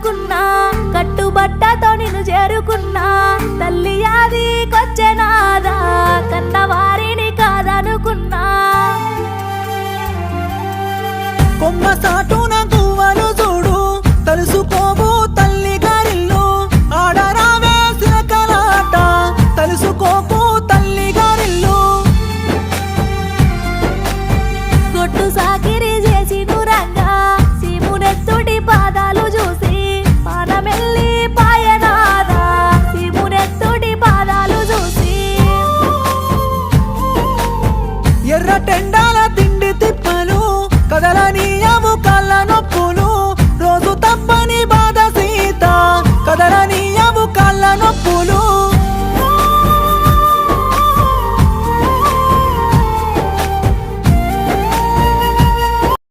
చేరుకున్నా కట్టుబట్టతో నిన్ను చేరుకున్నా. తల్లి యాదికొచ్చెనాదా కన్నవారిని కాదనుకున్నా. కొమ్మ సాటు